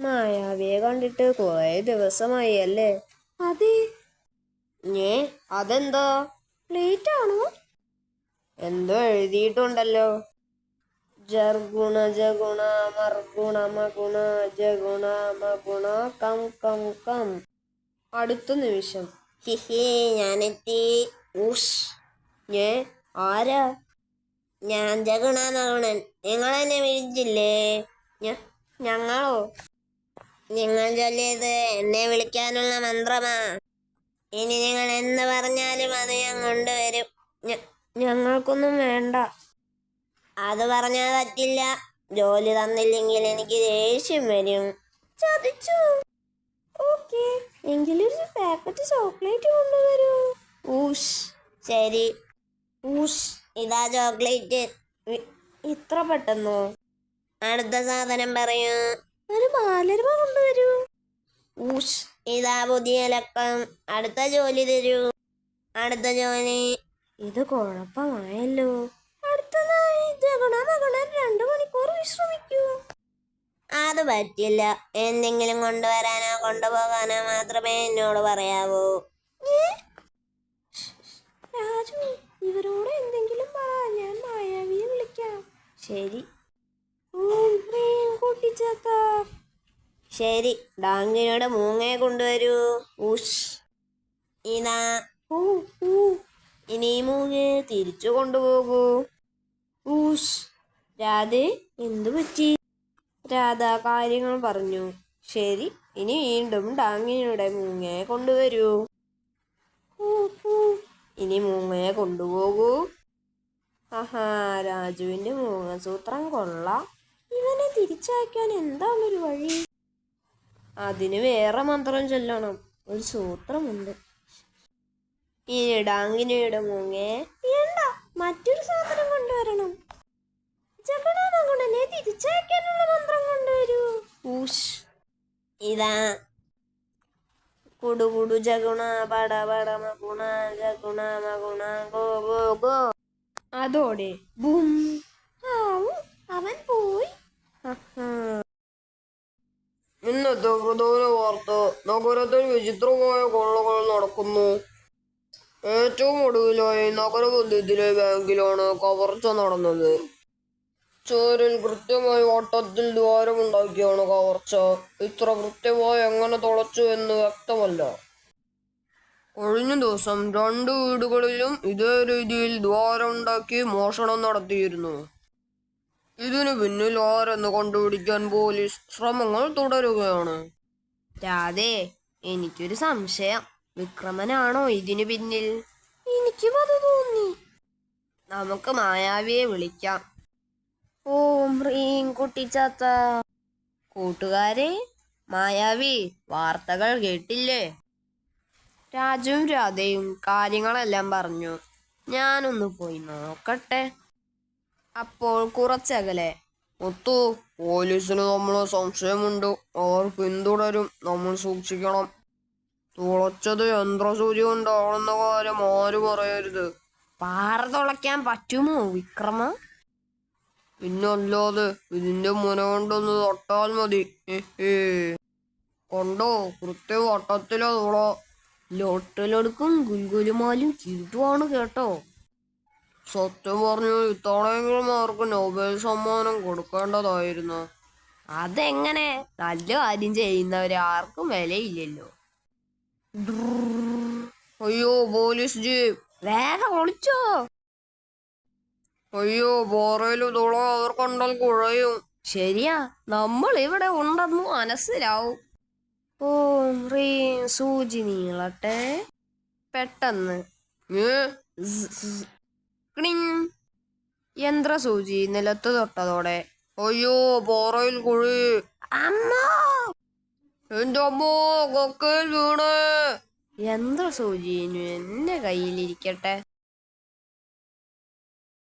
മായാവിയെ കണ്ടിട്ട് കുറേ ദിവസമായി അല്ലേ അതെ. ഞേ അതെന്തോ? ലേറ്റ് ആണോ എന്തോ എഴുതിയിട്ടുണ്ടല്ലോ. ജർഗുണ ജഗുണ മർഗുണ മഗുണ ജഗുണ മഗുണ കം കം കം. അടുത്ത നിമിഷം. ഹിഹി ഞാനെത്തി. ഉഷ്. ഞേ ആരാ? ഞാൻ ജഗുണ മഗുണൻ. നിങ്ങൾ എന്നെ വിളിച്ചില്ലേ? ഞ- ഞങ്ങളോ? നിങ്ങൾ ചൊല്ലിയത് എന്നെ വിളിക്കാനുള്ള മന്ത്രമാ. ഇനി നിങ്ങൾ എന്ന് പറഞ്ഞാലും അത് ഞാൻ കൊണ്ടുവരും. ഞങ്ങൾക്കൊന്നും വേണ്ട. അത് പറഞ്ഞാൽ പറ്റില്ല. ജോലി തന്നില്ലെങ്കിൽ എനിക്ക് ദേഷ്യം വരും. ചതിച്ചു. ഓക്കെ. എങ്കിലൊരു പാക്കറ്റ് ചോക്ലേറ്റ് കൊണ്ടുവരൂ. ഊഷ്. ശരി. ഊഷ്. ഇതാ ചോക്ലേറ്റ് ഇത്ര പെട്ടെന്നോ? അടുത്ത സാധനം പറയൂ. ഒരു ബാലരമ കൊണ്ടുവരൂ. ഊഷ് ഇതാ പുതിയ ലക്കം അടുത്ത ജോലി തരൂ. അടുത്ത ജോലി. ഇത് കുഴപ്പമായല്ലോ. അടുത്തതായി ജഗുണമഗുണൻ രണ്ടു മണിക്കൂർ വിശ്രമിക്കൂ. അത് പറ്റില്ല. എന്തെങ്കിലും കൊണ്ടുവരാനോ കൊണ്ടുപോകാനോ മാത്രമേ എന്നോട് പറയാവൂ. രാജു ഇവരോട് എന്തെങ്കിലും പറ ഞാൻ മായാവിയെ വിളിക്കാം. ശരി. ഹ്രീം ശരി ഡാങ്കിനോട് മൂങ്ങയെ കൊണ്ടുവരൂ. ഉഷ്. ഇനാ. ഊ ഊ. ഇനി മൂങ്ങയെ തിരിച്ചു കൊണ്ടുപോകൂ. ഊഷ് രാധേ എന്തു പറ്റി? രാധ കാര്യങ്ങൾ പറഞ്ഞു. ശരി ഇനി വീണ്ടും ഡാങ്ങിനോടെ മൂങ്ങയെ കൊണ്ടുവരൂ. ഇനി മൂങ്ങയെ കൊണ്ടുപോകൂ. ആഹാ രാജുവിന്റെ മൂങ്ങസൂത്രം കൊള്ളാം. ഇവനെ തിരിച്ചയക്കാൻ എന്താണൊരു വഴി? അതിന് വേറെ മന്ത്രം ചൊല്ലണം. ഒരു സൂത്രമുണ്ട്. ഇനി മൂങ്ങേ വേണ്ട മറ്റൊരു സൂത്രം കൊണ്ടുവരണം? ജഗണാമഗുണനെ തിരിച്ചയക്കാനുള്ള മന്ത്രം കൊണ്ടുവരൂ. ഊഷ്. ഇതാ. കുടു കുടു ജഗുണ പട പട മഗുണ ജഗുണ മഗുണ ഗോ ഗോ ഗോ. അതോടെ ബും. നഗരത്തിൽ വിചിത്രമായ കൊള്ളകൾ നടക്കുന്നു. ഏറ്റവും ഒടുവിലായി നഗരമധ്യത്തിലെ ബാങ്കിലാണ് കവർച്ച നടന്നത്. ചോരിൽ കൃത്യമായി വട്ടത്തിൽ ദ്വാരമുണ്ടാക്കിയാണ് കവർച്ച. ഇത്ര കൃത്യമായി എങ്ങനെ തുളച്ചു എന്ന് വ്യക്തമല്ല. കഴിഞ്ഞ ദിവസം രണ്ട് വീടുകളിലും ഇതേ രീതിയിൽ ദ്വാരമുണ്ടാക്കി മോഷണം നടത്തിയിരുന്നു. ഇതിനു പിന്നിൽ ആരെന്ന് കണ്ടുപിടിക്കാൻ പോലീസ് ശ്രമങ്ങൾ തുടരുകയാണ്. രാധേ എനിക്കൊരു സംശയം. വിക്രമനാണോ ഇതിനു പിന്നിൽ? എനിക്കും അത് തോന്നി. നമുക്ക് മായാവിയെ വിളിക്കാം. ഓം കുട്ടി കുട്ടിച്ചാത്ത. കൂട്ടുകാരെ മായാവി വാർത്തകൾ കേട്ടില്ലേ? രാജുവും രാധയും കാര്യങ്ങളെല്ലാം പറഞ്ഞു. ഞാനൊന്ന് പോയി നോക്കട്ടെ. അപ്പോൾ കുറച്ചകലെ മുത്തു പോലീസിന് നമ്മൾ സംശയമുണ്ട്. അവർ പിന്തുടരും. നമ്മൾ സൂക്ഷിക്കണം. തുളച്ചത് യന്ത്രസൂചി കൊണ്ടാണെന്ന കാര്യം ആര് പറയരുത്? പാറ തുളയ്ക്കാൻ പറ്റുമോ വിക്രമ? പിന്നല്ലാതെ ഇതിന്റെ മുന കൊണ്ടൊന്ന് തൊട്ടാൽ മതി. കൊണ്ടോ? കൃത്യ വട്ടത്തിലെ തുള. ലോട്ടലൊടുക്കും ഗുൽഗുലുമാലും കിട്ടുവാണ് കേട്ടോ. സത്യം പറഞ്ഞു ഇത്തവണയെങ്കിലും അവർക്ക് നോബൽ സമ്മാനം കൊടുക്കേണ്ടതായിരുന്നു. അതെങ്ങനെ? നല്ല കാര്യം ചെയ്യുന്നവരെ ആർക്കും വിലയില്ലല്ലോ. അയ്യോ പോലീസ് ജീപ്പ്. വേഗം ഒളിച്ചോ. അയ്യോ പാറയിൽ തുള അവർ കണ്ടാൽ കുഴയും. ശരിയാ നമ്മൾ ഇവിടെ ഉണ്ടെന്ന് മനസ്സിലാവും. ഓം സൂചി നീളട്ടെ. പെട്ടെന്ന്. ഏ? ക്ലിങ്. യന്ത്രസൂചി നിലത്ത് തൊട്ടതോടെ. അയ്യോ പോറയിൽ കുഴി. അമ്മ! എന്റെ അമ്മോ കൊക്കയിൽ വീണ്. യന്ത്രസൂചി എന്റെ കയ്യിലിരിക്കട്ടെ.